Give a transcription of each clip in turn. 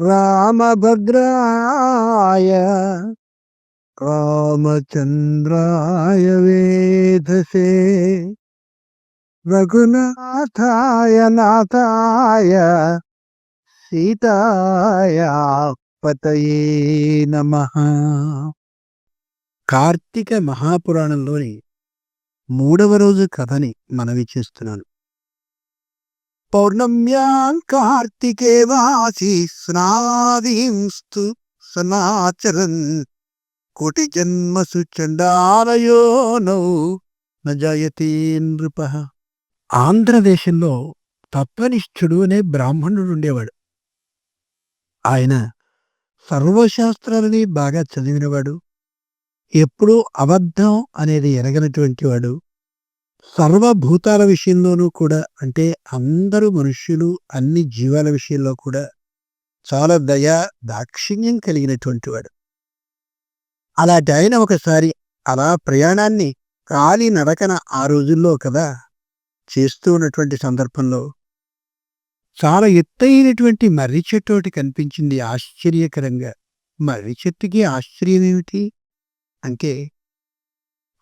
రామభద్రాయ రామచంద్రాయ వేధసే. రఘునాథాయ నాథాయ సీతాయ పతయే నమ. కార్తీక మహాపురాణంలోని మూడవ రోజు కథని మనవి చేస్తున్నాను. పౌర్ణమ్యాం కార్తికే వాసి స్నాదీంస్తు సనాచరన్ కోటి జన్మసు చండాలయో నౌ నజాయతే నృప. ఆంధ్రదేశంలో తత్వనిష్ఠుడు అనే బ్రాహ్మణుడు ఉండేవాడు ఆయన సర్వశాస్త్రాలని బాగా చదివినవాడు. ఎప్పుడూ అబద్ధం అనేది ఎరగనటువంటి వాడు సర్వభూతాల విషయంలోనూ కూడా అంటే అందరూ మనుష్యులు అన్ని జీవాల విషయంలో కూడా చాలా దయ దాక్షిణ్యం కలిగినటువంటి వాడు. అలాంటి ఆయన ఒకసారి అలా ప్రయాణాన్ని కాలి నడకన ఆ రోజుల్లో కదా చేస్తూ ఉన్నటువంటి సందర్భంలో చాలా ఎత్తైనటువంటి మర్రి చెట్టు ఒకటి కనిపించింది. ఆశ్చర్యకరంగా. మర్రి చెట్టుకి ఆశ్చర్యం ఏమిటి అంటే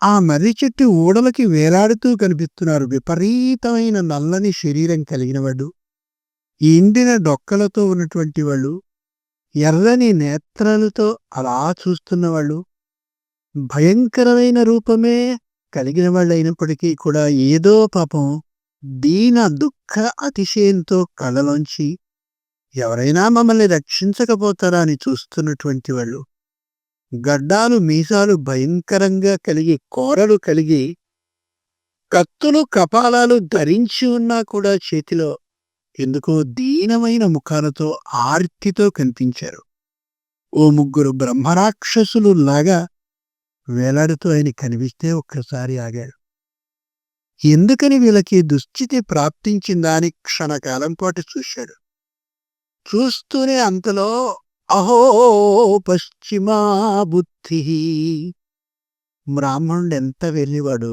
ఆ మర్రి చెట్టు ఊడలకి వేలాడుతూ కనిపిస్తున్నారు. విపరీతమైన నల్లని శరీరం కలిగినవాడు ఎండిన డొక్కలతో ఉన్నటువంటి వాళ్ళు ఎర్రని నేత్రాలతో అలా చూస్తున్నవాళ్ళు భయంకరమైన రూపమే కలిగిన వాళ్ళు అయినప్పటికీ కూడా ఏదో పాపం దీన దుఃఖ అతిశయంతో కళలోంచి ఎవరైనా మమ్మల్ని రక్షించకపోతారా అని చూస్తున్నటువంటి వాళ్ళు గడ్డాలు మీసాలు భయంకరంగా కలిగి కోరలు కలిగి కత్తులు కపాలాలు ధరించి ఉన్నా కూడా చేతిలో ఎందుకో దీనమైన ముఖాలతో ఆర్తితో కనిపించారు. ఓ ముగ్గురు బ్రహ్మరాక్షసులు లాగా వేలాడుతూ ఆయన కనిపిస్తే ఒక్కసారి ఆగాడు. ఎందుకని వీళ్ళకి దుస్థితి ప్రాప్తించిందా అని క్షణకాలం పాటు చూశాడు. చూస్తూనే అంతలో అహో పశ్చిమా బుద్ధి బ్రాహ్మణుడు ఎంత వెళ్ళివాడు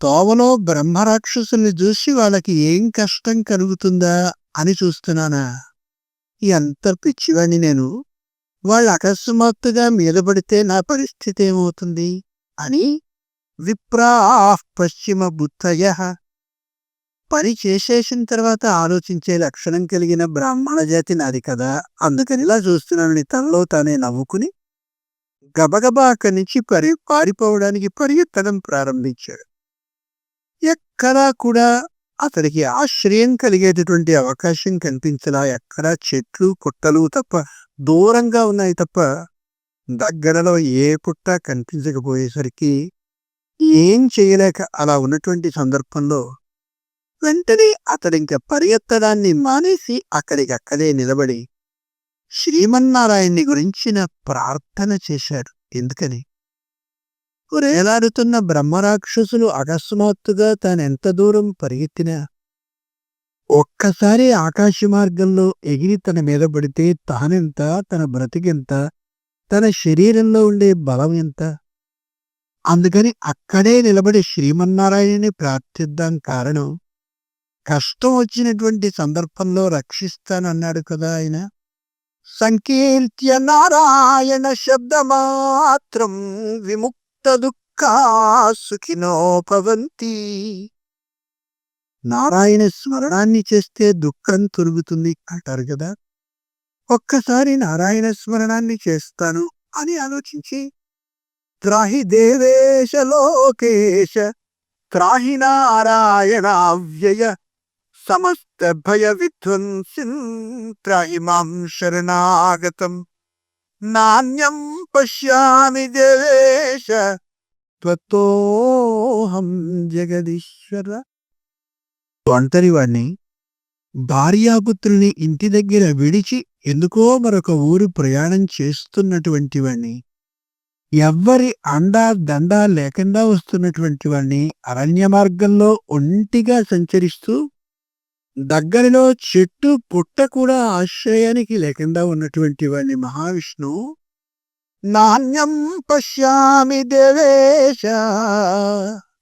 తోవలో బ్రహ్మరాక్షసుల్ని చూసి వాళ్ళకి ఏం కష్టం కలుగుతుందా అని చూస్తున్నానా? ఎంత పిచ్చివాణ్ణి నేను వాళ్ళు అకస్మాత్తుగా మీద పడితే నా పరిస్థితి ఏమవుతుంది? అని విప్రా పశ్చిమ బుద్ధయ పని చేసేసిన తర్వాత ఆలోచించే లక్షణం కలిగిన బ్రాహ్మణ జాతి నాది కదా. అందుకని ఇలా చూస్తున్నానని తనలో తానే నవ్వుకుని గబగబా అక్కడి నుంచి పరి పారిపోవడానికి పరిగెత్తడం ప్రారంభించాడు. ఎక్కడా కూడా అతడికి ఆశ్రయం కలిగేటటువంటి అవకాశం కనిపించలా. ఎక్కడా చెట్లు పుట్టలు తప్ప దూరంగా ఉన్నాయి తప్ప దగ్గరలో ఏ పుట్ట కనిపించకపోయేసరికి ఏం చేయలేక అలా ఉన్నటువంటి సందర్భంలో వెంటనే అతడింక పరిగెత్తడాన్ని మానేసి అక్కడికక్కడే నిలబడి శ్రీమన్నారాయణ్ణి గురించిన ప్రార్థన చేశాడు. ఎందుకని? రేలాడుతున్న బ్రహ్మరాక్షసులు అకస్మాత్తుగా తానెంత దూరం పరిగెత్తినా? ఒక్కసారి ఆకాశ మార్గంలో ఎగిరి తన మీద పడితే తానెంత తన బ్రతికెంత తన శరీరంలో ఉండే బలం ఎంత? అందుకని అక్కడే నిలబడి శ్రీమన్నారాయణని ప్రార్థిద్దాం కారణం కష్టం వచ్చినటువంటి సందర్భంలో రక్షిస్తానన్నాడు కదా ఆయన. సంకీర్త్య నారాయణ శబ్దమాత్రం విముక్త దుఃఖా సుఖినో భవంతి. నారాయణ స్మరణాన్ని చేస్తే దుఃఖం తొలుగుతుంది అంటారు కదా. ఒక్కసారి నారాయణ స్మరణాన్ని చేస్తాను అని ఆలోచించి త్రాహి దేవేశ లోకేశ త్రాహి నారాయణ అవ్యయ సమస్త భయ విధ్వంసిన్ త్రాహి శరణాగతం నాణ్యం పశ్యామి దేవేశ త్వత్తోహం జగదీశ్వర ఒంటరి వాణ్ణి భార్యాపుత్రుని ఇంటి దగ్గర విడిచి ఎందుకో మరొక ఊరు ప్రయాణం చేస్తున్నటువంటి వాణ్ణి ఎవ్వరి అండా దండా లేకుండా వస్తున్నటువంటి వాణ్ణి అరణ్య మార్గంలో ఒంటిగా సంచరిస్తూ దగ్గరలో చెట్టు పుట్ట కూడా ఆశ్రయానికి లేకుండా ఉన్నటువంటి వాడిని మహావిష్ణు నాణ్యం పశ్యామి దేవేశ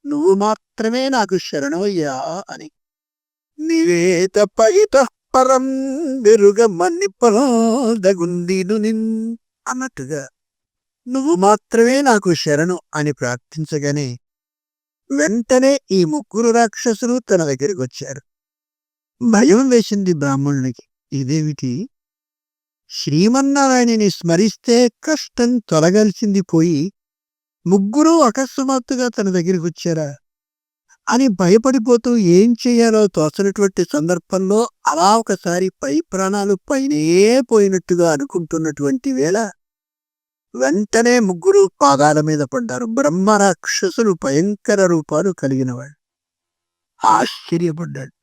నువ్వు మాత్రమే నాకు శరణమయ్యా అని. నివేత పైత పరం వెరుగ మన్ని పరాదగుండిను నిన్ అన్నట్టుగా. నువ్వు మాత్రమే నాకు శరణు అని ప్రార్థించగానే వెంటనే ఈ ముగ్గురు రాక్షసులు తన దగ్గరికి వచ్చారు. భయం వేసింది బ్రాహ్మణునికి. ఇదేమిటి? శ్రీమన్నారాయణని స్మరిస్తే కష్టం తొలగాల్సింది పోయి ముగ్గురు అకస్మాత్తుగా తన దగ్గరికి వచ్చారా? అని భయపడిపోతూ ఏం చేయాలో తోచనటువంటి సందర్భంలో అలా ఒకసారి పై ప్రాణాలు పైనే పోయినట్టుగా అనుకుంటున్నటువంటి వేళ వెంటనే ముగ్గురు పాదాల మీద పడ్డారు. బ్రహ్మ రాక్షసులు భయంకర రూపాలు కలిగినవాడు ఆశ్చర్యపడ్డాడు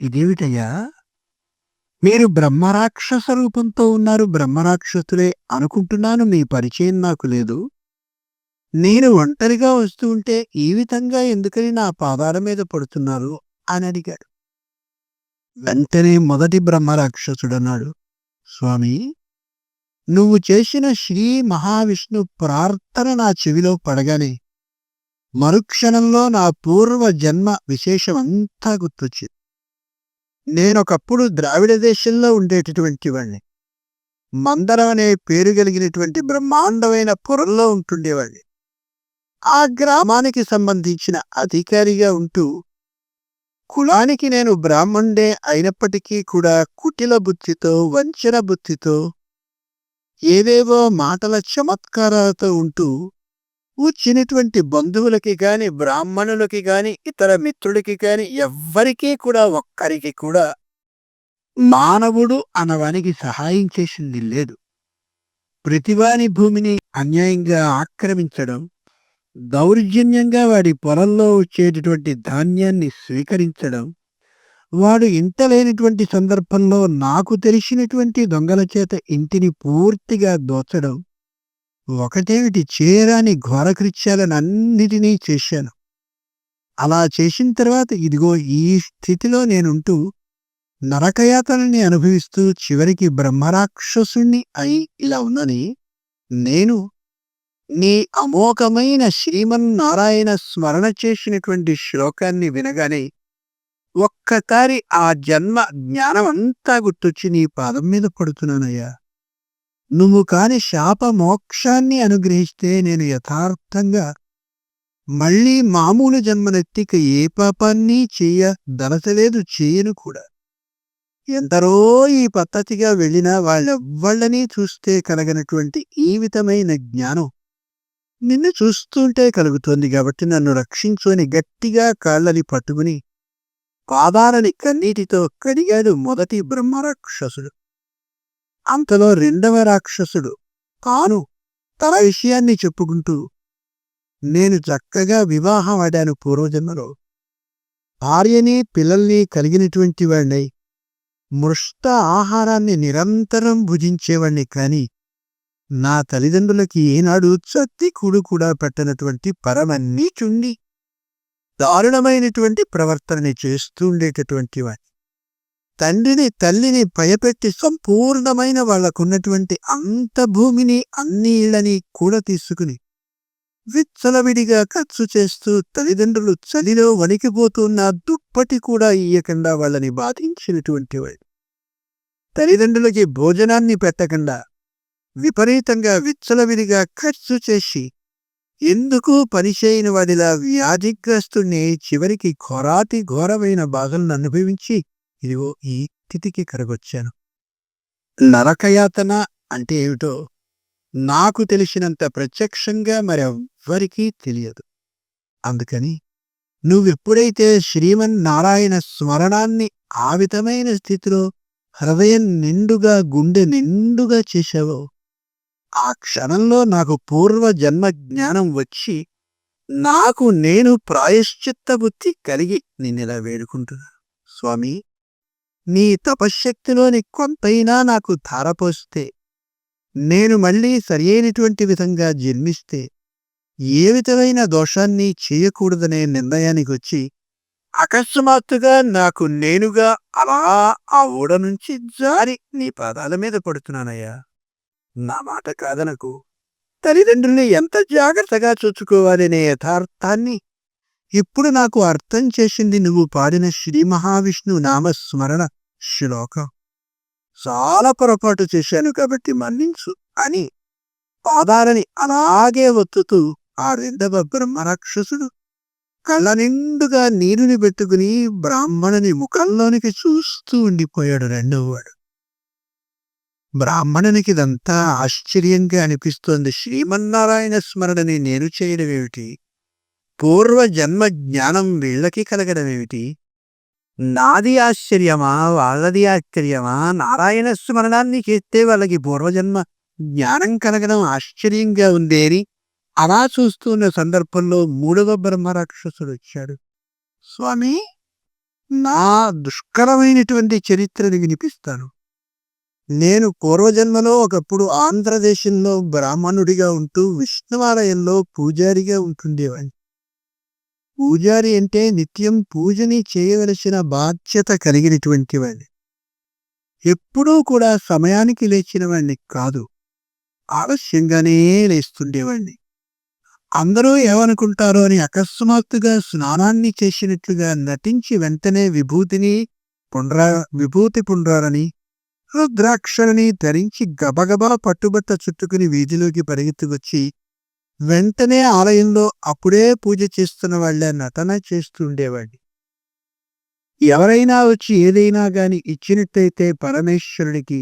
ఇదేమిటయ్యా? మీరు బ్రహ్మరాక్షస రూపంతో ఉన్నారు బ్రహ్మరాక్షసులే అనుకుంటున్నాను మీ పరిచయం నాకు లేదు. నేను ఒంటరిగా వస్తూ ఉంటే ఈ విధంగా ఎందుకని నా పాదాల మీద పడుతున్నారు అని అడిగాడు. వెంటనే మొదటి బ్రహ్మరాక్షసుడన్నాడు. స్వామి నువ్వు చేసిన శ్రీ మహావిష్ణు ప్రార్థన నా చెవిలో పడగానే మరుక్షణంలో నా పూర్వ జన్మ విశేషమంతా గుర్తొచ్చింది. నేనొకప్పుడు ద్రావిడ దేశంలో ఉండేటటువంటి వాడిని మందరం అనే పేరు కలిగినటువంటి బ్రహ్మాండమైన పొరల్లో ఉంటుండేవాడిని. ఆ గ్రామానికి సంబంధించిన అధికారిగా ఉంటూ కులానికి నేను బ్రాహ్మణుడే అయినప్పటికీ కూడా కుటిల బుద్ధితో వంచన బుద్ధితో ఏవేవో మాటల చమత్కారాలతో ఉంటూ వచ్చినటువంటి బంధువులకి గాని బ్రాహ్మణులకి గాని ఇతర మిత్రులకి గాని ఎవ్వరికీ కూడా ఒక్కరికి కూడా మానవుడు అనవానికి సహాయం చేసింది లేదు. ప్రతివాని భూమిని అన్యాయంగా ఆక్రమించడం దౌర్జన్యంగా వాడి పొలంలో వచ్చేటటువంటి ధాన్యాన్ని స్వీకరించడం వాడు ఇంట లేనటువంటి సందర్భంలో నాకు తెలిసినటువంటి దొంగల చేత ఇంటిని పూర్తిగా దోచడం ఒకటేమిటి? చేయరాని ఘోరకృత్యాలను అన్నిటినీ చేశాను. అలా చేసిన తర్వాత ఇదిగో ఈ స్థితిలో నేనుంటూ నరకయాతనని అనుభవిస్తూ చివరికి బ్రహ్మరాక్షసుణ్ణి అయి ఇలా ఉందని నేను నీ అమోఘమైన శ్రీమన్నారాయణ స్మరణ చేసినటువంటి శ్లోకాన్ని వినగానే ఒక్కసారి ఆ జన్మ జ్ఞానం అంతా గుర్తొచ్చి నీ పాదం మీద పడుతున్నానయ్యా. నువ్వు కాని శాప మోక్షాన్ని అనుగ్రహిస్తే నేను యథార్థంగా మళ్ళీ మామూలు జన్మనెత్తిక ఏ పాపాన్ని చెయ్య దలసలేదు చేయను కూడా. ఎందరో ఈ పద్ధతిగా వెళ్ళినా వాళ్ళెవ్వళ్ళని చూస్తే కలగనటువంటి ఈ విధమైన జ్ఞానం నిన్ను చూస్తుంటే కలుగుతోంది కాబట్టి నన్ను రక్షించుకొని గట్టిగా కాళ్ళని పట్టుకుని పాదాలని కన్నీటితో కడిగాడు మొదటి బ్రహ్మరాక్షసుడు. అంతలో రెండవ రాక్షసుడు కాను తన విషయాన్ని చెప్పుకుంటూ నేను చక్కగా వివాహం ఆడాను పూర్వజన్మలో. భార్యని పిల్లల్ని కలిగినటువంటి వాడినై. మృష్ట ఆహారాన్ని నిరంతరం భుజించేవాణ్ణి కాని నా తల్లిదండ్రులకి ఏనాడు చత్తి కూడు కూడా పెట్టనటువంటి పరమన్నీ చుండి దారుణమైనటువంటి ప్రవర్తనని చేస్తూ ఉండేటటువంటి వాడి తండ్రిని తల్లిని భయపెట్టి సంపూర్ణమైన వాళ్ళకున్నటువంటి అంత భూమిని అన్ని ఇళ్ళని కూడా తీసుకుని విచ్చలవిడిగా ఖర్చు చేస్తూ తల్లిదండ్రులు చలిలో వణికిపోతున్న దుప్పటి కూడా ఇయ్యకుండా వాళ్ళని బాధించినటువంటి వాడు. తల్లిదండ్రులకి భోజనాన్ని పెట్టకుండా విపరీతంగా విచ్చలవిడిగా ఖర్చు చేసి ఎందుకు పనిచేయని వాడిలా వ్యాధిగ్రస్తుణ్ణి చివరికి ఘోరాతి ఘోరమైన బాధలను అనుభవించి ఇదిగో ఈ స్థితికి కరగొచ్చాను. నరకయాతన అంటే ఏమిటో నాకు తెలిసినంత ప్రత్యక్షంగా మరెవ్వరికీ తెలియదు. అందుకని నువ్వెప్పుడైతే శ్రీమన్ నారాయణ స్మరణాన్ని ఆ విధమైన స్థితిలో హృదయం నిండుగా గుండె నిండుగా చేశావో ఆ క్షణంలో నాకు పూర్వ జన్మ జ్ఞానం వచ్చి నాకు నేను ప్రాయశ్చిత్త బుద్ధి కలిగి నిన్నెలా వేడుకుంటున్నా. స్వామి నీ తపశ్శక్తిలోని కొంతైనా నాకు ధారపోస్తే నేను మళ్ళీ సరియైనటువంటి విధంగా జన్మిస్తే ఏ విధమైన దోషాన్ని చేయకూడదనే నిర్ణయానికి వచ్చి అకస్మాత్తుగా నాకు నేనుగా అలా ఆ ఓడ నుంచి జారి నీ పాదాల మీద పడుతున్నానయ్యా. నా మాట కాదనకు. తల్లిదండ్రుల్ని ఎంత జాగ్రత్తగా చూసుకోవాలనే యథార్థాన్ని ఇప్పుడు నాకు అర్థం చేసింది నువ్వు పాడిన శ్రీ మహావిష్ణు నామస్మరణ శ్లోకం. చాలా పొరపాటు చేశాను కాబట్టి మన్నించు అని పాదాలని అలాగే ఒత్తుతూ ఆ రెండవ బ్రహ్మరాక్షసుడు కళ్ళ నిండుగా నీరుని పెట్టుకుని బ్రాహ్మణుని ముఖంలోనికి చూస్తూ ఉండిపోయాడు రెండవవాడు బ్రాహ్మణునికి ఇదంతా ఆశ్చర్యంగా అనిపిస్తోంది. శ్రీమన్నారాయణ స్మరణని నేను చేయడమేమిటి? పూర్వజన్మ జ్ఞానం వీళ్ళకి కలగడం ఏమిటి నాది ఆశ్చర్యమా వాళ్ళది ఆశ్చర్యమా? నారాయణ స్మరణాన్ని చేస్తే వాళ్ళకి పూర్వజన్మ జ్ఞానం కలగడం ఆశ్చర్యంగా ఉందేని అలా చూస్తున్న సందర్భంలో మూడవ బ్రహ్మరాక్షసుడు వచ్చాడు. స్వామి నా దుష్కరమైనటువంటి చరిత్రని వినిపిస్తాను. నేను పూర్వజన్మలో ఒకప్పుడు ఆంధ్రదేశంలో బ్రాహ్మణుడిగా ఉంటూ విష్ణువాలయంలో పూజారిగా ఉంటుండేవాడిని పూజారి అంటే నిత్యం పూజని చేయవలసిన బాధ్యత కలిగినటువంటి వాడిని. ఎప్పుడూ కూడా సమయానికి లేచిన వాడిని కాదు. ఆలస్యంగానే లేస్తుండేవాడిని. అందరూ ఏమనుకుంటారో అని అకస్మాత్తుగా స్నానాన్ని చేసినట్లుగా నటించి వెంటనే విభూతిని పుండ్రా విభూతి పుండ్రాలని రుద్రాక్షలని ధరించి గబగబా పట్టుబట్ట చుట్టుకుని వీధిలోకి పరిగెత్తుకొచ్చి వెంటనే ఆలయంలో అప్పుడే పూజ చేస్తున్న వాళ్ళ నటన చేస్తూ ఉండేవాడిని ఎవరైనా వచ్చి ఏదైనా గాని ఇచ్చినట్టయితే పరమేశ్వరుడికి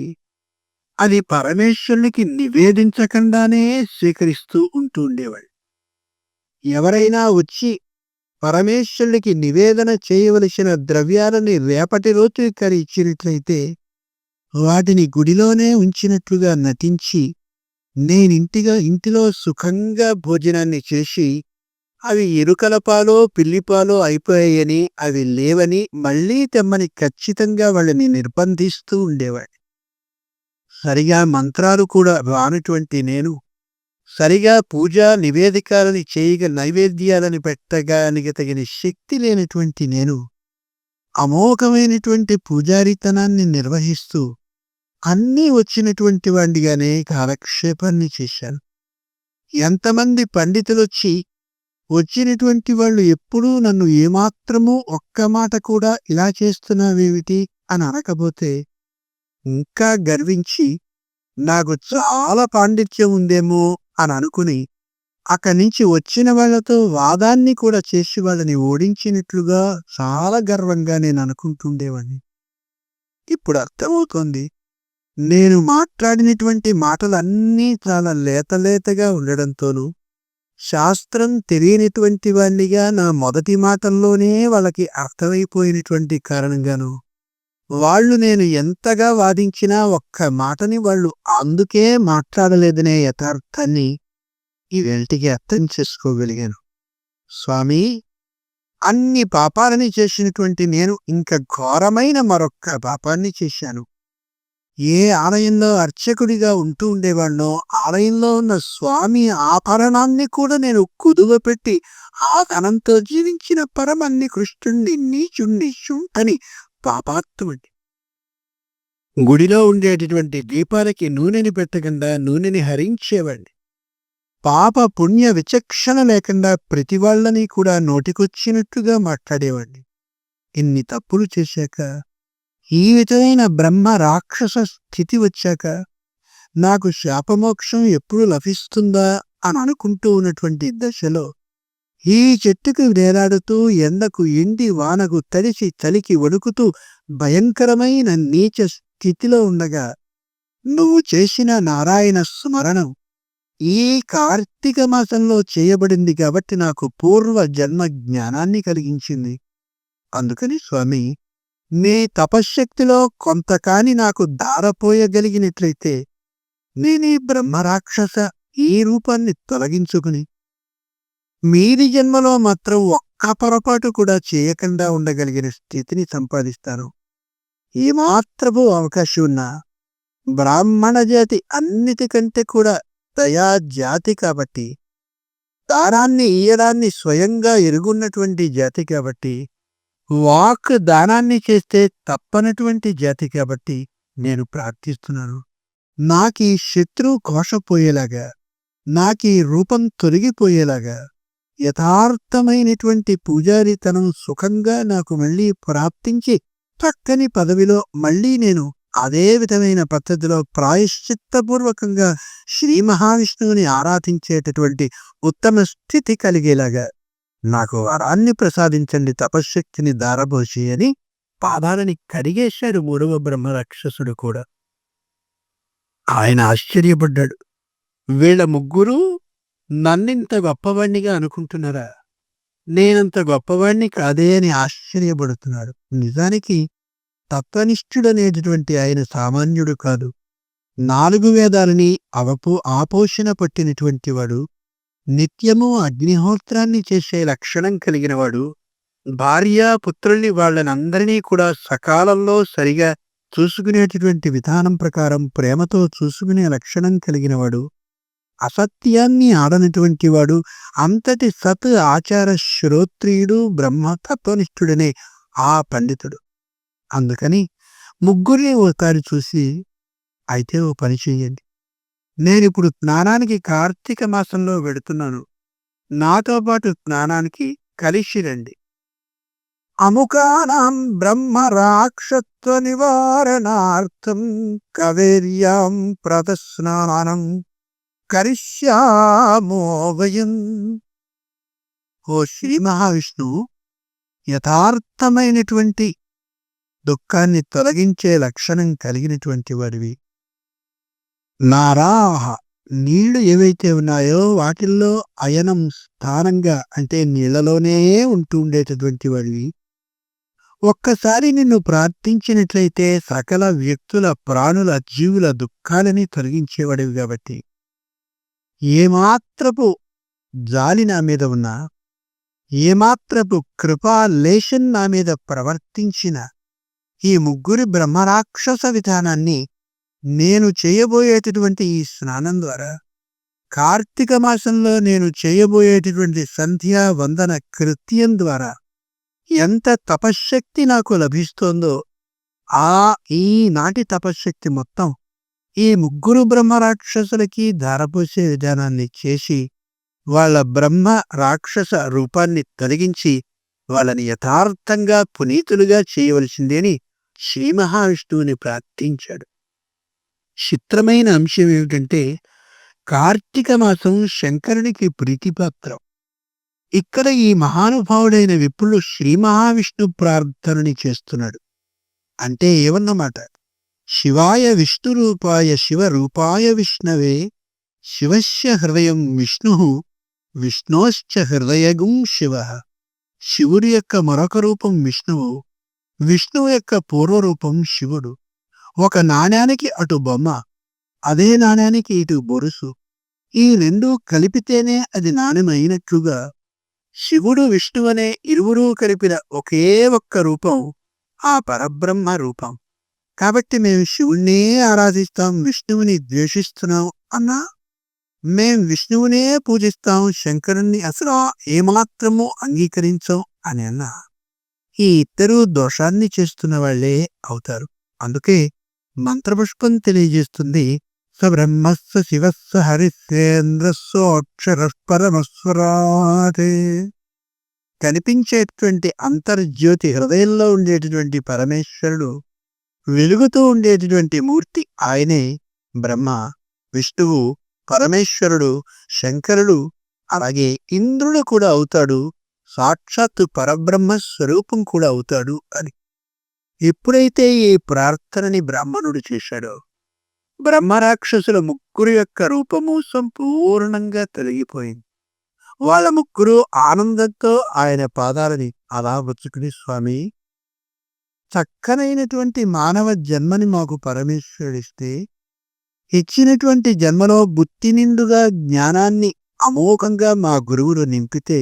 అది పరమేశ్వరునికి నివేదించకుండానే స్వీకరిస్తూ ఉంటూ ఉండేవాడు ఎవరైనా వచ్చి పరమేశ్వరునికి నివేదన చేయవలసిన ద్రవ్యాలని రేపటి రోజు కరి ఇచ్చినట్లయితే వాటిని గుడిలోనే ఉంచినట్లుగా నటించి నేను ఇంటిగా ఇంటిలో సుఖంగా భోజనాన్ని చేసి అవి ఎరుకలపాలో పిల్లిపాలో అయిపోయాయని అవి లేవని మళ్ళీ తెమ్మని ఖచ్చితంగా వాళ్ళని నిర్బంధిస్తూ ఉండేవాడు సరిగా మంత్రాలు కూడా రానటువంటి నేను సరిగా పూజా నివేదికాలని చేయగ నైవేద్యాలని పెట్టగానికి తగిన శక్తి లేనటువంటి నేను అమోఘమైనటువంటి పూజారితనాన్ని నిర్వహిస్తూ అన్నీ వచ్చినటువంటి వాడిగానే కాలక్షేపాన్ని చేశాను. ఎంతమంది పండితులు వచ్చి వచ్చినటువంటి వాళ్ళు ఎప్పుడూ నన్ను ఏమాత్రమూ ఒక్క మాట కూడా ఇలా చేస్తున్నావేమిటి అని అనకపోతే ఇంకా గర్వించి నాకు చాలా పాండిత్యం ఉందేమో అని అనుకుని అక్కడి నుంచి వచ్చిన వాళ్ళతో వాదాన్ని కూడా చేసి వాళ్ళని ఓడించినట్లుగా చాలా గర్వంగా నేను అనుకుంటుండేవాడిని. ఇప్పుడు అర్థమవుతోంది. నేను మాట్లాడినటువంటి మాటలన్నీ చాలా లేతలేతగా ఉండడంతోనూ శాస్త్రం తెలియనిటువంటి వాణ్ణిగా నా మొదటి మాటల్లోనే వాళ్ళకి అర్థమైపోయినటువంటి కారణంగాను వాళ్ళు నేను ఎంతగా వాదించినా ఒక్క మాటని వాళ్ళు అందుకే మాట్లాడలేదనే యథార్థాన్ని ఈ వెంటికి అర్థం చేసుకోగలిగాను. స్వామి అన్ని పాపాలని చేసినటువంటి నేను ఇంక ఘోరమైన మరొక్క పాపాన్ని చేశాను. ఏ ఆలయంలో అర్చకుడిగా ఉంటూ ఉండేవాడినో ఆలయంలో ఉన్న స్వామి ఆభరణాన్ని కూడా నేను కుదువపెట్టి ఆ ధనంతో జీవించిన పరమన్ని కృష్ణుణ్ణి నీచుణ్ణి శుంఠని పాపాత్ముడి గుడిలో ఉండేటటువంటి దీపాలకి నూనెని పెట్టకుండా నూనెని హరించేవాడిని. పాప పుణ్య విచక్షణ లేకుండా ప్రతి వాళ్ళని కూడా నోటికొచ్చినట్టుగా మాట్లాడేవాడిని. ఇన్ని తప్పులు చేశాక ఈ విధమైన బ్రహ్మ రాక్షస స్థితి వచ్చాక నాకు శాపమోక్షం ఎప్పుడు లభిస్తుందా అని అనుకుంటూ ఉన్నటువంటి దశలో ఈ చెట్టుకు వేలాడుతూ ఎండకు ఎండి వానకు తడిసి తలికి వణుకుతూ భయంకరమైన నీచ స్థితిలో ఉండగా నువ్వు చేసిన నారాయణ స్మరణం ఈ కార్తీక మాసంలో చేయబడింది కాబట్టి నాకు పూర్వ జన్మ జ్ఞానాన్ని కలిగించింది. అందుకని స్వామి నీ తపశ్శక్తిలో కొంతకాని నాకు దారపోయగలిగినట్లయితే నేనీ బ్రహ్మరాక్షస ఈ రూపాన్ని తొలగించుకుని మీది జన్మలో మాత్రం ఒక్క పొరపాటు కూడా చేయకుండా ఉండగలిగిన స్థితిని సంపాదిస్తాను. ఈ మాత్రపు అవకాశం ఉన్నా బ్రాహ్మణ జాతి అన్నిటికంటే కూడా దయా జాతి కాబట్టి దానాన్ని ఇయ్యడాన్ని స్వయంగా ఎరుగున్నటువంటి జాతి కాబట్టి వాక్ దానాన్ని చేస్తే తప్పనటువంటి జాతి కాబట్టి నేను ప్రార్థిస్తున్నాను. నాకీ శత్రువు కోశపోయేలాగా నాకీ రూపం తొలగిపోయేలాగా యథార్థమైనటువంటి పూజారితనం సుఖంగా నాకు మళ్ళీ ప్రాప్తించి చక్కని పదవిలో మళ్ళీ నేను అదే విధమైన పద్ధతిలో ప్రాయశ్చిత్తపూర్వకంగా శ్రీ మహావిష్ణువుని ఆరాధించేటటువంటి ఉత్తమ స్థితి కలిగేలాగా నాకు వరాన్ని ప్రసాదించండి తపశ్శక్తిని దారబోసి అని పాదాలని కడిగేశాడు మూడవ బ్రహ్మ రాక్షసుడు కూడా. ఆయన ఆశ్చర్యపడ్డాడు. వీళ్ళ ముగ్గురు నన్నింత గొప్పవాణ్ణిగా అనుకుంటున్నారా? నేనంత గొప్పవాణ్ణి కాదే అని ఆశ్చర్యపడుతున్నాడు. నిజానికి తత్వనిష్ఠుడనేటటువంటి ఆయన సామాన్యుడు కాదు. నాలుగు వేదాలని అవపో ఆపోషణ పట్టినటువంటి వాడు నిత్యము అగ్నిహోత్రాన్ని చేసే లక్షణం కలిగినవాడు భార్య పుత్రుల్ని వాళ్ళనందరినీ కూడా సకాలంలో సరిగా చూసుకునేటటువంటి విధానం ప్రకారం ప్రేమతో చూసుకునే లక్షణం కలిగినవాడు అసత్యాన్ని ఆడనటువంటి వాడు అంతటి సత్ ఆచార శ్రోత్రియుడు బ్రహ్మతత్వనిష్ఠుడనే ఆ పండితుడు. అందుకని ముగ్గురిని ఒకసారి చూసి అయితే ఓ పని చేయండి నేను ఇప్పుడు స్నానానికి కార్తీక మాసంలో వెడుతున్నాను. నాతో పాటు స్నానానికి కలిసి రండి. అముకానాం బ్రహ్మ రాక్షత్వ నివారణార్థం కవేర్యాం ప్రతస్నానం కరిష్యామో వయం. ఓ శ్రీ మహావిష్ణు యథార్థమైనటువంటి దుఃఖాన్ని తొలగించే లక్షణం కలిగినటువంటి వాడివి. నారాహ నీళ్ళు ఏవైతే ఉన్నాయో వాటిల్లో అయనం స్థానంగా అంటే నీళ్ళలోనే ఉంటూ ఉండేటటువంటి వాడివి ఒక్కసారి నిన్ను ప్రార్థించినట్లయితే సకల వ్యక్తుల ప్రాణుల జీవుల దుఃఖాలని తొలగించేవాడివి కాబట్టి. ఏమాత్రపు జాలి నా మీద ఉన్నా ఏమాత్రపు కృపాలేషన్ నా మీద ప్రవర్తించిన ఈ ముగ్గురి బ్రహ్మరాక్షస విధానాన్ని నేను చేయబోయేటటువంటి ఈ స్నానం ద్వారా కార్తీక మాసంలో నేను చేయబోయేటటువంటి సంధ్యా వందన కృత్యం ద్వారా ఎంత తపశ్శక్తి నాకు లభిస్తోందో ఆ ఈనాటి తపశ్శక్తి మొత్తం ఈ ముగ్గురు బ్రహ్మ రాక్షసులకి ధారపోసే విధానాన్ని చేసి వాళ్ళ బ్రహ్మ రాక్షస రూపాన్ని తొలగించి వాళ్ళని యథార్థంగా పునీతులుగా చేయవలసిందేని శ్రీ మహావిష్ణువుని ప్రార్థించాడు. చిత్రమైన అంశం ఏమిటంటే కార్తీక మాసం శంకరునికి ప్రీతిపాత్రం. ఇక్కడ ఈ మహానుభావుడైన విప్రుడు శ్రీ మహావిష్ణు ప్రార్థనని చేస్తున్నాడు. అంటే ఏమన్నమాట? శివాయ విష్ణు రూపాయ శివ రూపాయ విష్ణవే శివస్య హృదయం విష్ణు విష్ణోశ్చ హృదయగుం శివ. శివుడి యొక్క మరొక రూపం విష్ణువు విష్ణువు యొక్క పూర్వరూపం శివుడు. ఒక నాణ్యానికి అటు బొమ్మ అదే నాణ్యానికి ఇటు బొరుసు. ఈ రెండూ కలిపితేనే అది నాణ్యమైనట్లుగా. శివుడు విష్ణువనే ఇరువురూ కలిపిన ఒకే ఒక్క రూపం ఆ పరబ్రహ్మ రూపం. కాబట్టి మేము శివుణ్ణే ఆరాధిస్తాం విష్ణువుని ద్వేషిస్తున్నాం అన్నా మేం విష్ణువునే పూజిస్తాం శంకరుణ్ణి అసలు ఏమాత్రము అంగీకరించాం అని అన్నా. ఈ ఇద్దరూ దోషాన్ని చేస్తున్న వాళ్ళే అవుతారు. అందుకే మంత్రపుష్పం తెలియజేస్తుంది. స బ్రహ్మస్స శివస్స కనిపించేటువంటి అంతర్జ్యోతి హృదయంలో ఉండేటటువంటి పరమేశ్వరుడు వెలుగుతూ ఉండేటటువంటి మూర్తి ఆయనే. బ్రహ్మ విష్ణువు పరమేశ్వరుడు శంకరుడు అలాగే ఇంద్రుడు కూడా అవుతాడు. సాక్షాత్తు పరబ్రహ్మ స్వరూపం కూడా అవుతాడు అని. ఎప్పుడైతే ఈ ప్రార్థనని బ్రాహ్మణుడు చేశాడో బ్రహ్మరాక్షసుల ముగ్గురు యొక్క రూపము సంపూర్ణంగా తొలగిపోయింది. వాళ్ళ ముగ్గురు ఆనందంతో ఆయన పాదాలని అలా వచ్చుకుని స్వామి చక్కనైనటువంటి మానవ జన్మని మాకు పరమేశ్వరుడిస్తే ఇచ్చినటువంటి జన్మలో బుద్ధి నిండుగా జ్ఞానాన్ని అమోఘంగా మా గురువులు నింపితే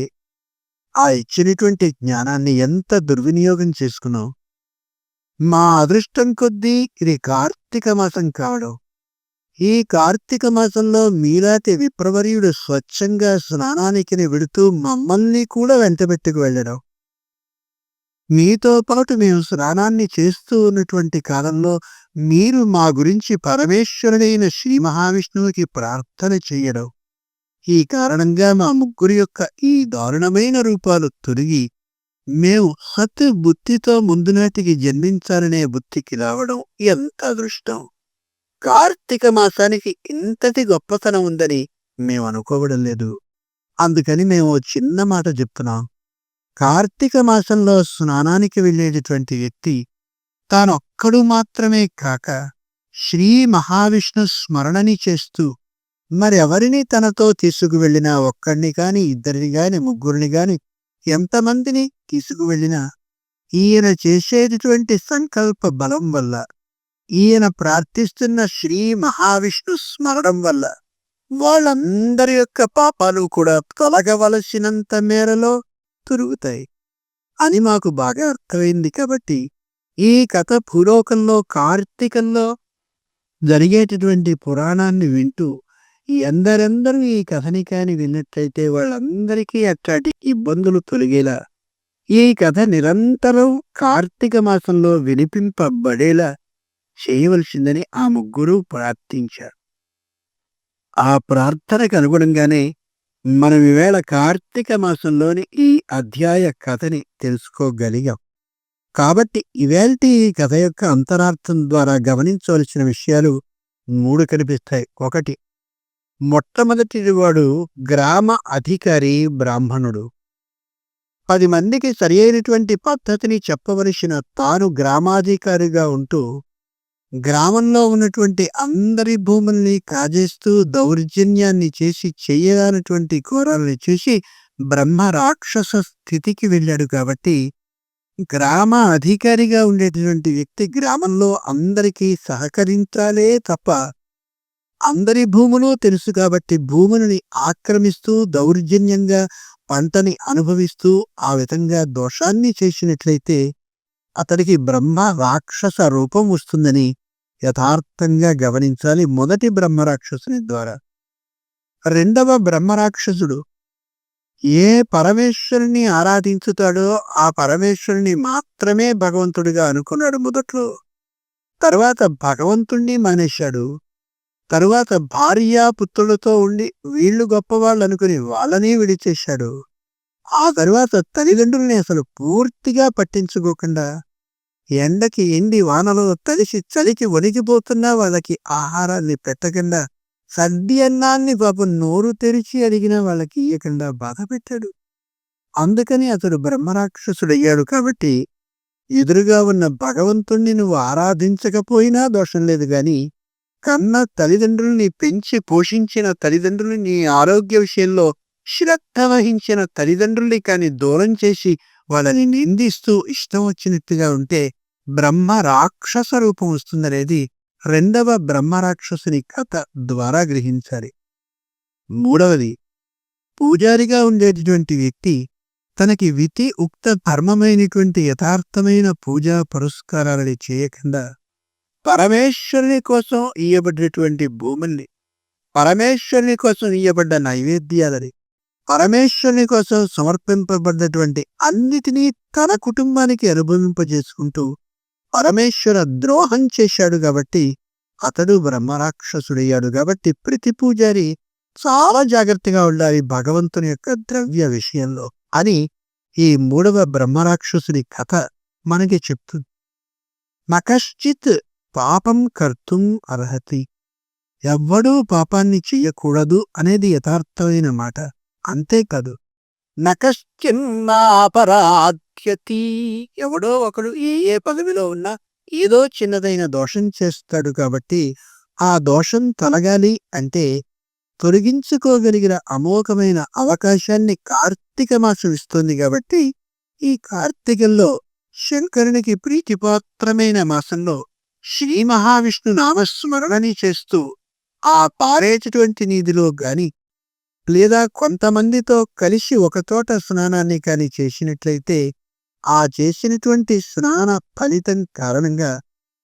ఆ ఇచ్చినటువంటి జ్ఞానాన్ని ఎంత దుర్వినియోగం చేసుకున్నావు మా అదృష్టం కొద్దీ ఇది కార్తీక మాసం కావడం ఈ కార్తీక మాసంలో మీలాంటి విప్రవర్యుడు స్వచ్ఛంగా స్నానానికి వెడుతూ మమ్మల్ని కూడా వెంటబెట్టుకు వెళ్ళడం. మీతో పాటు మేము స్నానాన్ని చేస్తూ ఉన్నటువంటి కాలంలో మీరు మా గురించి పరమేశ్వరుడైన శ్రీ మహావిష్ణువుకి ప్రార్థన చేయడం ఈ కారణంగా మా ముగ్గురి యొక్క ఈ దారుణమైన రూపాలు తొలగి మేము సత్ బుద్ధితో ముందునాటికి జన్మించాలనే బుద్ధికి రావడం ఎంత అదృష్టం? కార్తీక మాసానికి ఇంతటి గొప్పతనం ఉందని మేము అనుకోవడం లేదు. అందుకని మేము చిన్న మాట చెప్తున్నాం. కార్తీక మాసంలో స్నానానికి వెళ్ళేటటువంటి వ్యక్తి తానొక్కడు మాత్రమే కాక శ్రీ మహావిష్ణు స్మరణని చేస్తూ మరెవరిని తనతో తీసుకువెళ్ళినా ఒక్కడిని కాని ఇద్దరిని గాని ముగ్గురిని కాని ఎంతమందిని తీసుకువెళ్ళినా ఈయన చేసేటటువంటి సంకల్ప బలం వల్ల ఈయన ప్రార్థిస్తున్న శ్రీ మహావిష్ణు స్మరణం వల్ల వాళ్ళందరి యొక్క పాపాలు కూడా తొలగవలసినంత మేరలో తురుగుతాయి. అని మాకు బాగా అర్థమైంది కాబట్టి ఈ కథ భూలోకంలో కార్తీకంలో జరిగేటటువంటి పురాణాన్ని వింటూ ఎందరెందరూ ఈ కథని కాని విన్నట్లయితే వాళ్ళందరికీ అట్లాంటి ఇబ్బందులు తొలగేలా ఈ కథ నిరంతరం కార్తీక మాసంలో వినిపింపబడేలా చేయవలసిందని ఆ ముగ్గురు ప్రార్థించారు. ఆ ప్రార్థనకు అనుగుణంగానే మనం ఈవేళ కార్తీక మాసంలోని ఈ అధ్యాయ కథని తెలుసుకోగలిగాం. కాబట్టి ఇవేల్టి ఈ కథ యొక్క అంతరార్థం ద్వారా గమనించవలసిన విషయాలు మూడు కనిపిస్తాయి. ఒకటి మొట్టమొదటి వాడు గ్రామ అధికారి బ్రాహ్మణుడు. పది మందికి సరి అయినటువంటి పద్ధతిని చెప్పవలసిన తాను గ్రామాధికారిగా ఉంటూ గ్రామంలో ఉన్నటువంటి అందరి భూముల్ని కాజేస్తూ దౌర్జన్యాన్ని చేసి చెయ్యాలన్నటువంటి ఘోరాలని చూసి బ్రహ్మ రాక్షస స్థితికి వెళ్ళాడు కాబట్టి గ్రామ అధికారిగా ఉండేటటువంటి వ్యక్తి గ్రామంలో అందరికీ సహకరించాలే తప్ప అందరి భూములు తెలుసు కాబట్టి భూములని ఆక్రమిస్తూ దౌర్జన్యంగా పంటని అనుభవిస్తూ ఆ విధంగా దోషాన్ని చేసినట్లయితే అతడికి బ్రహ్మ రాక్షస రూపం వస్తుందని యథార్థంగా గమనించాలి మొదటి బ్రహ్మ రాక్షసుని ద్వారా. రెండవ బ్రహ్మ రాక్షసుడు ఏ పరమేశ్వరుని ఆరాధించుతాడో ఆ పరమేశ్వరుని మాత్రమే భగవంతుడిగా అనుకున్నాడు మొదట్లో. తర్వాత భగవంతుణ్ణి మానేశాడు. తరువాత భార్య పుత్రులతో ఉండి వీళ్ళు గొప్పవాళ్ళు అనుకుని వాళ్ళని విడిచేశాడు. ఆ తరువాత తల్లిదండ్రుల్ని అసలు పూర్తిగా పట్టించుకోకుండా ఎండకి ఎండి వానలో తడిసి చలికి వణికిపోతున్నా వాళ్ళకి ఆహారాన్ని పెట్టకుండా సర్ది అన్నాన్ని పాపం నోరు తెరిచి అడిగినా వాళ్ళకి ఇయ్యకుండా బాధ పెట్టాడు అందుకని అతడు బ్రహ్మరాక్షసుడయ్యాడు కాబట్టి ఎదురుగా ఉన్న భగవంతుణ్ణి నువ్వు ఆరాధించకపోయినా దోషం లేదు కానీ కన్న తల్లిదండ్రుల్ని పెంచి పోషించిన తల్లిదండ్రుల్ని నీ ఆరోగ్య విషయంలో శ్రద్ధ వహించిన తల్లిదండ్రుల్ని కాని దూరం చేసి వాళ్ళని నిందిస్తూ ఇష్టం వచ్చినట్టుగా ఉంటే బ్రహ్మ రాక్షస రూపం వస్తుందనేది రెండవ బ్రహ్మ రాక్షసుని కథ ద్వారా గ్రహించాలి. మూడవది పూజారిగా ఉండేటటువంటి వ్యక్తి తనకి విధి ఉక్త ధర్మమైనటువంటి యథార్థమైన పూజా పురస్కారాలని చేయకుండా పరమేశ్వరుని కోసం ఇయ్యబడినటువంటి భూముల్ని పరమేశ్వరుని కోసం ఇయ్యబడ్డ నైవేద్యాలని పరమేశ్వరుని కోసం సమర్పింపబడినటువంటి అన్నిటినీ తన కుటుంబానికి అనుభవింపజేసుకుంటూ పరమేశ్వర ద్రోహం చేశాడు కాబట్టి అతడు బ్రహ్మరాక్షసుడయ్యాడు కాబట్టి ప్రతి పూజారి చాలా జాగ్రత్తగా ఉండాలి భగవంతుని యొక్క ద్రవ్య విషయంలో అని ఈ మూడవ బ్రహ్మరాక్షసుడి కథ మనకి చెప్తుంది. నకశ్చిత్ పాపం కర్తుం అర్హతి. ఎవ్వడూ పాపాన్ని చెయ్యకూడదు అనేది యథార్థమైన మాట. అంతేకాదు నకశ్చిన్నాపరాధ్యతి ఎవడో ఒకడు ఏ ఏ పదవిలో ఉన్నా ఏదో చిన్నదైన దోషం చేస్తాడు కాబట్టి ఆ దోషం తొలగాలి అంటే తొలగించుకోగలిగిన అమోఘమైన అవకాశాన్ని కార్తీక మాసం ఇస్తుంది కాబట్టి ఈ కార్తీకంలో శంకరునికి ప్రీతిపాత్రమైన మాసంలో శ్రీ మహావిష్ణు నామస్మరణని చేస్తూ ఆ పారేటటువంటి నీధిలో గాని లేదా కొంతమందితో కలిసి ఒకచోట స్నానాన్ని కాని చేసినట్లయితే ఆ చేసినటువంటి స్నాన ఫలితం కారణంగా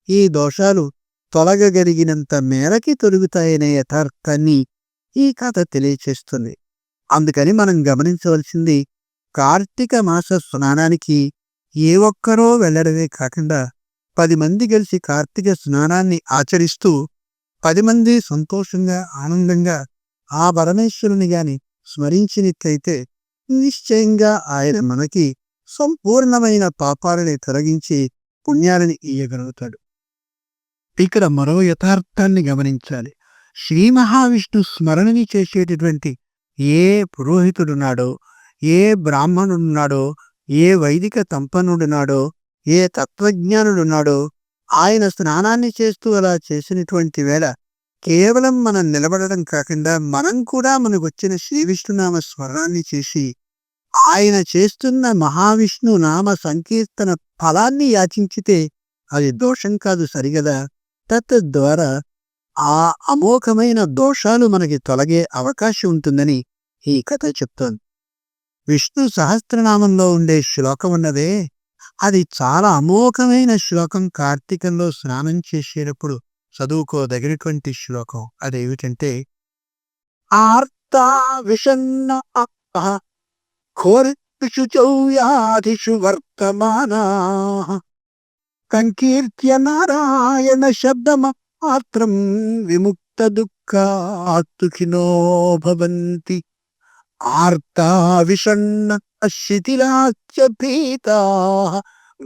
ఈ దోషాలు తొలగగలిగినంత మేరకి తొలుగుతాయనే యథార్థాన్ని ఈ కథ తెలియచేస్తుంది. అందుకని మనం గమనించవలసింది కార్తీక మాస స్నానానికి ఏ ఒక్కరో వెళ్ళడమే కాకుండా పది మంది కలిసి కార్తీక స్నానాన్ని ఆచరిస్తూ పది మంది సంతోషంగా ఆనందంగా ఆ పరమేశ్వరుని గాని స్మరించినట్లయితే నిశ్చయంగా ఆయన మనకి సంపూర్ణమైన పాపాలని తొలగించి పుణ్యాలని ఇయ్యగలుగుతాడు. ఇక్కడ మరో యథార్థాన్ని గమనించాలి. శ్రీ మహావిష్ణు స్మరణని చేసేటటువంటి ఏ పురోహితుడున్నాడో ఏ బ్రాహ్మణుడున్నాడో ఏ వైదిక తంపనుడున్నాడో ఏ తత్వజ్ఞానుడున్నాడో ఆయన స్నానాన్ని చేస్తూ అలా చేసినటువంటి వేళ కేవలం మనం నిలబడడం కాకుండా మనం కూడా మనకు వచ్చిన శ్రీ విష్ణునామ స్మరణాన్ని చేసి ఆయన చేస్తున్న మహావిష్ణు నామ సంకీర్తన ఫలాన్ని యాచించితే అది దోషం కాదు సరిగదా? తద్వారా ఆ అమోఘమైన దోషాలు మనకి తొలగే అవకాశం ఉంటుందని ఈ కథ చెప్తోంది. విష్ణు సహస్రనామంలో ఉండే శ్లోకం ఉన్నదే? అది చాలా అమోఘమైన శ్లోకం. కార్తీకంలో స్నానం చేసేటప్పుడు చదువుకోదగినటువంటి శ్లోకం అదేమిటంటే ఆర్తా విషన్న ఘోరిషు వర్తమానా కంకీర్త్య నారాయణ శబ్దమ మాత్రం విముక్త దుఃఖాత్తుఖినో భవంతి. ఆర్తా విషన్న శిథిలాచ భీతా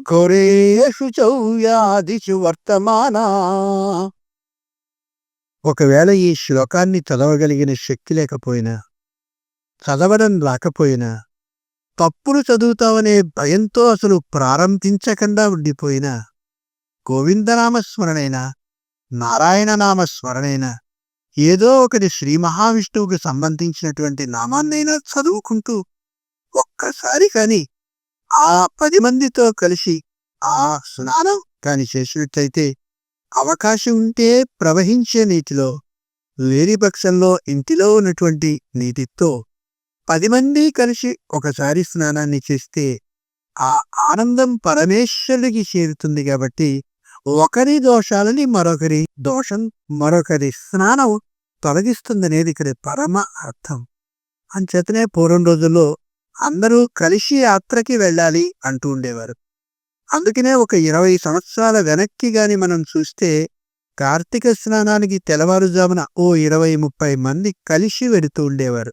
ఘోరేషు చౌయాదిషు వర్తమానా ఒకవేళ ఈ శ్లోకాన్ని చదవగలిగిన శక్తి లేకపోయినా చదవడం రాకపోయినా తప్పులు చదువుతావనే భయంతో అసలు ప్రారంభించకుండా ఉండిపోయినా గోవిందనామస్మరణైనా నారాయణనామ స్మరణైనా ఏదో ఒకటి శ్రీ మహావిష్ణువుకు సంబంధించినటువంటి నామాన్నైనా చదువుకుంటూ ఒక్కసారి కాని ఆ పది మందితో కలిసి ఆ స్నానం కాని చేసినట్లయితే అవకాశం ఉంటే ప్రవహించే నీటిలో లేని పక్షంలో ఇంటిలో ఉన్నటువంటి నీటితో పది మంది కలిసి ఒకసారి స్నానాన్ని చేస్తే ఆ ఆనందం పరమేశ్వరుడికి చేరుతుంది కాబట్టి ఒకరి దోషాలని మరొకరి దోషం మరొకరి స్నానం తొలగిస్తుందనేది ఇక్కడ పరమ అర్థం. అంచేతనే పూర్వం రోజుల్లో అందరూ కలిసి యాత్రకి వెళ్ళాలి అంటూ ఉండేవారు. అందుకనే ఒక ఇరవై సంవత్సరాల వెనక్కి గాని మనం చూస్తే కార్తీక స్నానానికి తెల్లవారుజామున ఓ ఇరవై ముప్పై మంది కలిసి వెడుతూ ఉండేవారు.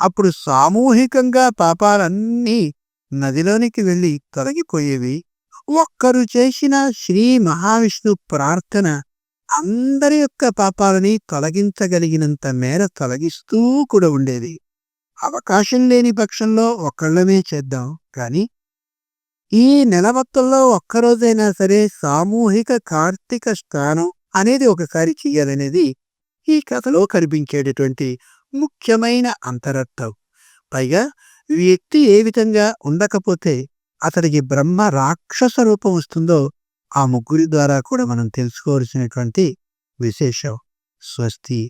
అప్పుడు సామూహికంగా పాపాలన్నీ నదిలోనికి వెళ్ళి తొలగిపోయేవి. ఒక్కరు చేసిన శ్రీ మహావిష్ణు ప్రార్థన అందరి యొక్క పాపాలని తొలగించగలిగినంత మేర తొలగిస్తూ కూడా ఉండేది. అవకాశం లేని పక్షంలో ఒక్కళ్ళమే చేద్దాం. కానీ ఈ నెల మొత్తంలో ఒక్కరోజైనా సరే సామూహిక కార్తీక స్నానం అనేది ఒకసారి చెయ్యాలనేది ఈ కథలో కనిపించేటటువంటి ముఖ్యమైన అంతరర్థం. పైగా వ్యక్తి ఏ విధంగా ఉండకపోతే అతడికి బ్రహ్మ రాక్షస రూపం వస్తుందో ఆ ముగ్గురి ద్వారా కూడా మనం తెలుసుకోవాల్సినటువంటి విశేషం స్వస్తి